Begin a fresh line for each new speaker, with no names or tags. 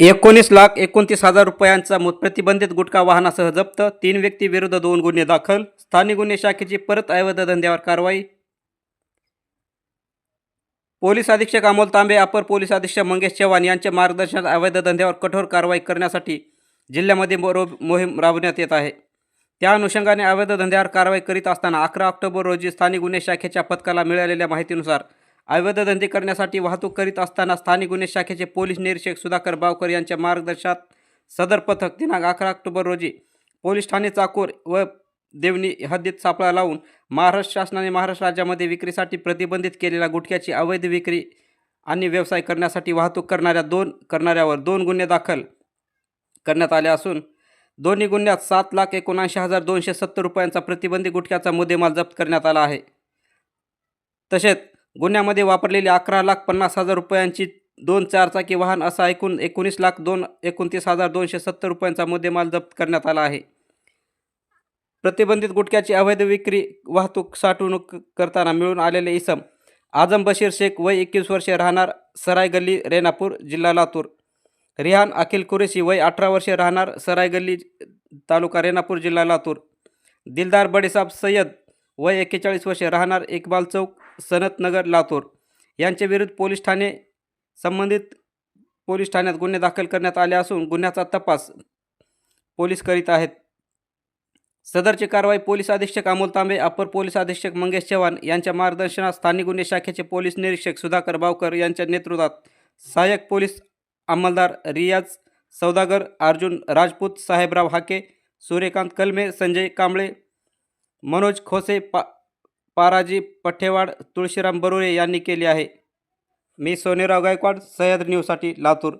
एकोणीस लाख एकोणतीस हजार रुपयांचा प्रतिबंधित गुटखा वाहनासह जप्त. तीन व्यक्ती विरुद्ध दोन गुन्हे दाखल. स्थानिक गुन्हे शाखेची परत अवैध धंद्यावर कारवाई. पोलीस अधीक्षक अमोल तांबे अपर पोलीस अधीक्षक मंगेश चव्हाण यांच्या मार्गदर्शनात अवैध धंद्यावर कठोर कारवाई करण्यासाठी जिल्ह्यामध्ये मोरो मोहीम राबवण्यात येत आहे. त्या अनुषंगाने अवैध धंद्यावर कारवाई करीत असताना अकरा ऑक्टोबर रोजी स्थानिक गुन्हे शाखेच्या पथकाला मिळालेल्या माहितीनुसार अवैध धंदे करण्यासाठी वाहतूक करीत असताना स्थानिक गुन्हे शाखेचे पोलीस निरीक्षक सुधाकर बावकर यांच्या मार्गदर्शनात सदर पथक दिनांक अकरा ऑक्टोबर रोजी पोलीस ठाणे चाकूर व देवणी हद्दीत सापळा लावून महाराष्ट्र शासनाने महाराष्ट्र राज्यामध्ये विक्रीसाठी प्रतिबंधित केलेल्या गुटख्याची अवैध विक्री आणि व्यवसाय करण्यासाठी वाहतूक करणाऱ्या दोन करणाऱ्यावर दोन गुन्हे दाखल करण्यात आले असून दोन्ही गुन्ह्यात सात लाख एकोणऐंशी हजार दोनशे सत्तर रुपयांचा प्रतिबंधित गुटख्याचा मुद्देमाल जप्त करण्यात आला आहे. तसेच गुन्ह्यामध्ये वापरलेली अकरा लाख पन्नास हजार रुपयांची दोन चारचाकी वाहन असा एकूण एकोणीस लाख दोन एकोणतीस हजार दोनशे सत्तर रुपयांचा मुद्देमाल जप्त करण्यात आला आहे. प्रतिबंधित गुटख्याची अवैध विक्री वाहतूक साठवणूक करताना मिळून आलेले इसम आजम बशीर शेख वय एकवीस वर्षे राहणार सराय गल्ली रेणापूर जिल्हा लातूर. रिहान अखिल कुरेशी वय अठरा वर्षे राहणार सराय गल्ली तालुका रेणापूर जिल्हा लातूर. दिलदार बडेसाब सय्यद वय एक्केचाळीस वर्षे राहणार इकबाल चौक सनतनगर लातूर. यांच्या विरुद्ध पोलीस ठाणे संबंधित पोलीस ठाण्यात गुन्हे दाखल करण्यात आले असून गुन्ह्याचा तपास पोलीस करीत आहेत. सदरची कारवाई पोलीस अधीक्षक अमोल तांबे अपर पोलीस अधीक्षक मंगेश चव्हाण यांच्या मार्गदर्शनात स्थानिक गुन्हे शाखेचे पोलीस निरीक्षक सुधाकर बावकर यांच्या नेतृत्वात सहाय्यक पोलीस अंमलदार रियाज सौदागर अर्जुन राजपूत साहेबराव हाके सूर्यकांत कलमे संजय कांबळे मनोज खोसे पा पाराजी पठेवाड तुळशीराम बरोरे यांनी केली आहे. मी सोनेराव गायकवाड सह्याद्री न्यूजसाठी लातूर.